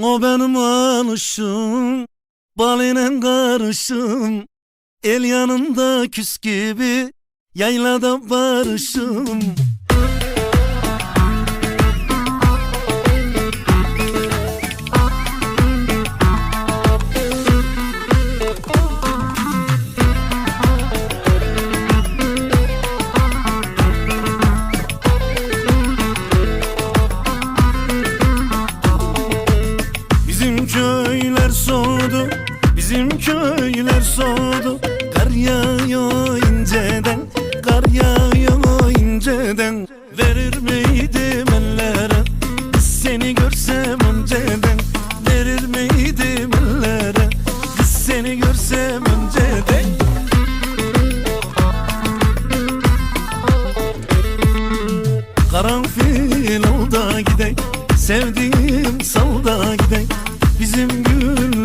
O benim alışım Balinen karışım. El yanında küs gibi Yaylada barışım köyler soğudu Bizim köyler soğudu. Kar yağıyor inceden Kar yağıyor inceden. Verir miydim ellere? Kız seni görsem önceden. Verir miydim ellere? Kız seni görsem önceden. Karanfil olda gidey Sevdiğim salda gidey Bizim gül